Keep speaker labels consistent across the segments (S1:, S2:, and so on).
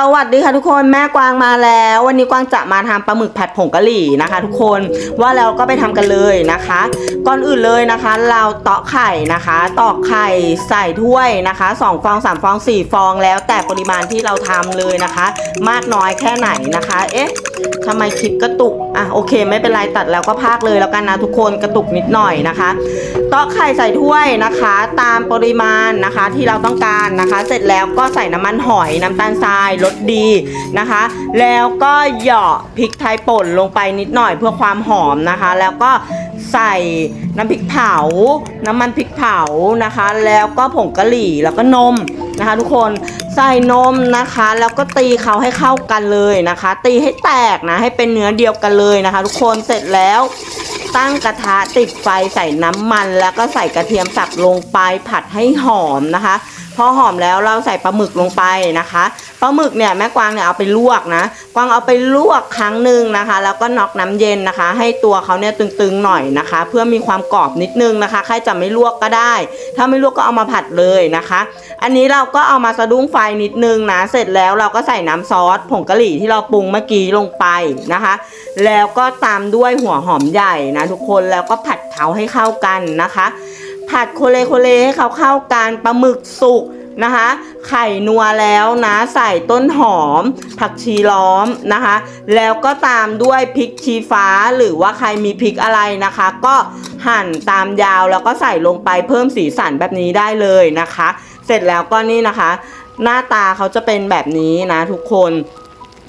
S1: สวัสดีค่ะทุกคนแม่กวางมาแล้ว วันนี้กวางจะมาทำปลาหมึกผัดผงกะหรี่นะคะ ทุกคนว่าแล้วก็ไปทำกันเลยนะคะ ก่อนอื่นเลยนะคะ เราตอกไข่นะคะ ตอกไข่ใส่ถ้วยนะคะ2ฟอง3ฟอง4ฟองแล้วแต่ปริมาณที่เราทำเลยนะคะ มากน้อยแค่ไหนนะคะ เอ๊ะทำไมคลิปกระตุก อะโอเค ไม่เป็นไรตัดแล้วก็พากเลยแล้วกันนะทุกคนกระตุกนิดหน่อยนะคะเตาะไข่ใส่ถ้วยนะคะ ตามปริมาณนะคะที่เราต้องการนะคะ เสร็จแล้วก็ใส่น้ำมันหอยน้ำตาลทรายรสดีนะคะ แล้วก็เหยาะพริกไทยป่นลงไปนิดหน่อยเพื่อความหอมนะคะ แล้วก็ใส่น้ำพริกเผา น้ำมันพริกเผานะคะ แล้วก็ผงกะหรี่แล้วก็นมนะคะ ทุกคน ใส่นมนะคะ แล้วก็ตีเขาให้เข้ากันเลยนะคะ ตีให้แตกนะ ให้เป็นเนื้อเดียวกันเลยนะคะ ทุกคนเสร็จแล้วตั้งกระทะติดไฟใส่น้ำมัน แล้วก็ใส่กระเทียมสับลงไปผัดให้หอมนะคะ พอหอมแล้วเราใส่ปลาหมึกลงไปนะคะปลาหมึกเนี่ยแม่กวางเนี่ยเอาไปลวกนะ กวางเอาไปลวกครั้งหนึ่งนะคะ แล้วก็น็อกน้ำเย็นนะคะ ให้ตัวเขาเนี่ยตึงๆหน่อยนะคะ เพื่อมีความกรอบนิดนึงนะคะ ใครจะไม่ลวกก็ได้ ถ้าไม่ลวกก็เอามาผัดเลยนะคะ อันนี้เราก็เอามาสะดุ้งไฟนิดนึงนะเสร็จแล้วเราก็ใส่น้ำซอสผงกะหรี่ที่เราปรุงเมื่อกี้ลงไปนะคะ แล้วก็ตามด้วยหัวหอมใหญ่นะทุกคนแล้วก็ผัดเขาให้เข้ากันนะคะ ผัดโคเลโคเลให้เขาเข้ากันปลาหมึกสุกนะคะ ไข่นัวแล้วนะใส่ต้นหอม ผักชีล้อมนะคะ แล้วก็ตามด้วยพริกชี้ฟ้าหรือว่าใครมีพริกอะไรนะคะ ก็หั่นตามยาวแล้วก็ใส่ลงไปเพิ่มสีสันแบบนี้ได้เลยนะคะ เสร็จแล้วก็นี่นะคะ หน้าตาเขาจะเป็นแบบนี้นะทุกคน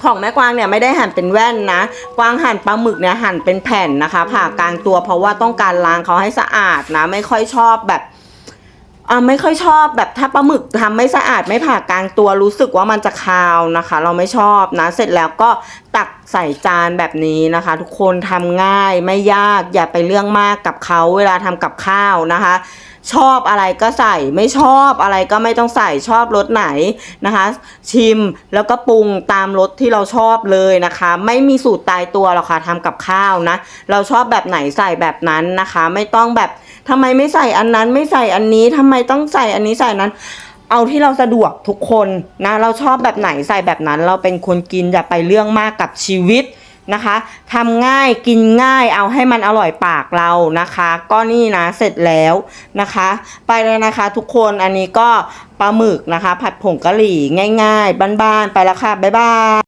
S1: ของแม่กวางเนี่ยไม่ได้หั่นเป็นแว่นนะ กวางหั่นปลาหมึกเนี่ยหั่นเป็นแผ่นนะคะ ผ่ากลางตัวเพราะว่าต้องการล้างเขาให้สะอาดนะ ไม่ค่อยชอบแบบอ่าไม่ค่อยชอบแบบถ้าปลาหมึกทำไม่สะอาดไม่ผ่ากลางตัวรู้สึกว่ามันจะคาวนะคะ เราไม่ชอบนะ เสร็จแล้วก็ตักใส่จานแบบนี้นะคะ ทุกคนทำง่ายไม่ยากอย่าไปเรื่องมากกับเขาเวลาทำกับข้าวนะคะ ชอบอะไรก็ใส่ไม่ชอบอะไรก็ไม่ต้องใส่ชอบรสไหนนะคะ ชิมแล้วก็ปรุงตามรสที่เราชอบเลยนะคะ ไม่มีสูตรตายตัวหรอกค่ะทำกับข้าวนะ เราชอบแบบไหนใส่แบบนั้นนะคะ ไม่ต้องแบบทำไมไม่ใส่อันนั้นไม่ใส่อันนี้ทำไมต้องใส่อันนี้ใส่อันนั้นเอาที่เราสะดวกทุกคนนะ เราชอบแบบไหนใส่แบบนั้น เราเป็นคนกินอย่าไปเรื่องมากกับชีวิต นะคะทำง่ายกินง่ายเอาให้มันอร่อยปากเรานะคะ ก็นี่นะเสร็จแล้วนะคะ ไปเลยนะคะทุกคนอันนี้ก็ปลาหมึกนะคะ ผัดผงกะหรี่ง่าย ๆ บ้านๆไปแล้วค่ะบ๊ายบาย